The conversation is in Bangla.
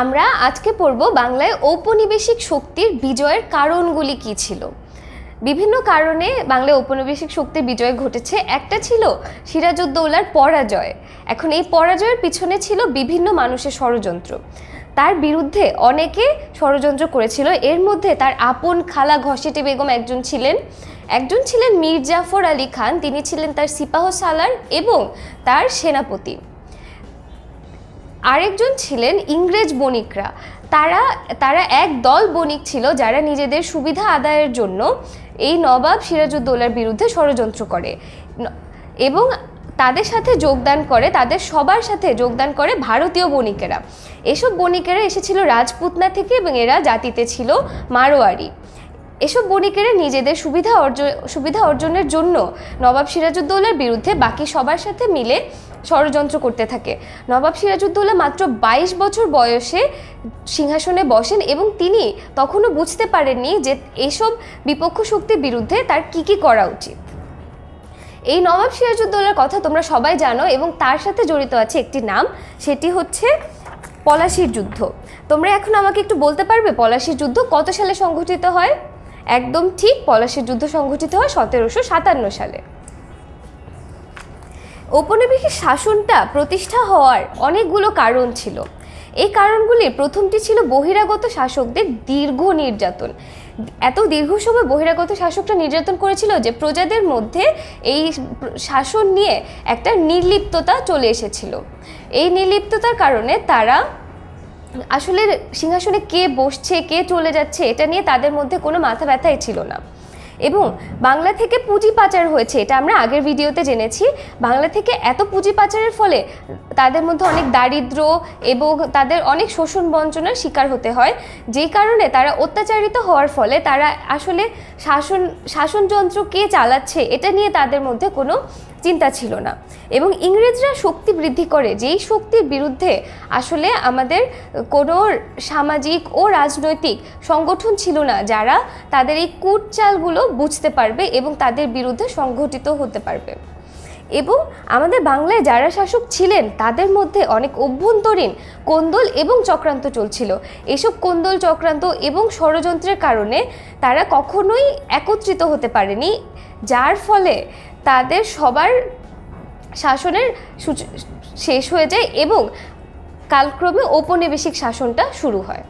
আমরা আজকে পড়ব বাংলায় ঔপনিবেশিক শক্তির বিজয়ের কারণগুলি কি ছিল? বিভিন্ন কারণে বাংলায় ঔপনিবেশিক শক্তির বিজয় ঘটেছে। একটা ছিল সিরাজউদ্দৌলার পরাজয়। এখন এই পরাজয়ের পিছনে ছিল বিভিন্ন মানুষের ষড়যন্ত্র। তার বিরুদ্ধে অনেকে ষড়যন্ত্র করেছিল। এর মধ্যে তার আপন খালা ঘসেটে বেগম একজন ছিলেন। একজন ছিলেন মীর জাফর আলী খান। তিনি ছিলেন তার সিপাহ সালার এবং তার সেনাপতি। আরেকজন ছিলেন ইংরেজ বণিকরা। তারা তারা এক দল বণিক ছিল যারা নিজেদের সুবিধা আদায়ের জন্য এই নবাব সিরাজউদ্দৌলার বিরুদ্ধে ষড়যন্ত্র করে। এবং তাদের সাথে যোগদান করে, তাদের সবার সাথে যোগদান করে ভারতীয় বণিকেরা। এসব বণিকেরা এসেছিল রাজপুতনা থেকে এবং এরা জাতিতে ছিল মারোয়ারি। এসব বণিকেরা নিজেদের সুবিধা অর্জন, সুবিধা অর্জনের জন্য নবাব সিরাজউদ্দৌলার বিরুদ্ধে বাকি সবার সাথে মিলে ষড়যন্ত্র করতে থাকে। নবাব সিরাজউদ্দৌলা মাত্র বাইশ বছর বয়সে সিংহাসনে বসেন এবং তিনি তখনও বুঝতে পারেননি যে এসব বিপক্ষ শক্তির বিরুদ্ধে তার কি কি করা উচিত। এই নবাব সিরাজউদ্দৌলার কথা তোমরা সবাই জানো এবং তার সাথে জড়িত আছে একটি নাম, সেটি হচ্ছে পলাশির যুদ্ধ। তোমরা এখন আমাকে একটু বলতে পারবে পলাশির যুদ্ধ কত সালে সংঘটিত হয়? একদম ঠিক পলাশির যুদ্ধ সংঘটিত হয় সতেরোশো সাতান্ন সালে। ঔপনিবেশিক শাসনটা প্রতিষ্ঠা হওয়ার অনেকগুলো কারণ ছিল। এই কারণগুলির প্রথমটি ছিল বহিরাগত শাসকদের দীর্ঘ নির্যাতন। এত দীর্ঘ সময় বহিরাগত শাসকরা নির্যাতন করেছিল যে প্রজাদের মধ্যে এই শাসন নিয়ে একটা নির্লিপ্ততা চলে এসেছিল। এই নির্লিপ্ততার কারণে তারা আসলে সিংহাসনে কে বসছে, কে চলে যাচ্ছে, এটা নিয়ে তাদের মধ্যে কোনো মাথা ব্যথাই ছিল না। এবং বাংলা থেকে পুঁজি পাচার হয়েছে, এটা আমরা আগের ভিডিওতে জেনেছি। বাংলা থেকে এত পুঁজি পাচারের ফলে তাদের মধ্যে অনেক দারিদ্র এবং তাদের অনেক শোষণ বঞ্চনার শিকার হতে হয়। যেই কারণে তারা অত্যাচারিত হওয়ার ফলে তারা আসলে শাসন, শাসনযন্ত্র কে চালাচ্ছে এটা নিয়ে তাদের মধ্যে কোনো চিন্তা ছিল না। এবং ইংরেজরা শক্তি বৃদ্ধি করে, যেই শক্তির বিরুদ্ধে আসলে আমাদের কোনো সামাজিক ও রাজনৈতিক সংগঠন ছিল না, যারা তাদের এই কূটচালগুলো বুঝতে পারবে এবং তাদের বিরুদ্ধে সংগঠিত হতে পারবে। এবং আমাদের বাংলায় যারা শাসক ছিলেন, তাদের মধ্যে অনেক অভ্যন্তরীণ কোন্দল এবং চক্রান্ত চলছিল। এসব কোন্দল, চক্রান্ত এবং ষড়যন্ত্রের কারণে তারা কখনোই একত্রিত হতে পারেনি, যার ফলে তাদের সবার শাসনের শেষ হয়ে যায় এবং কালক্রমে ঔপনিবেশিক শাসনটা শুরু হয়।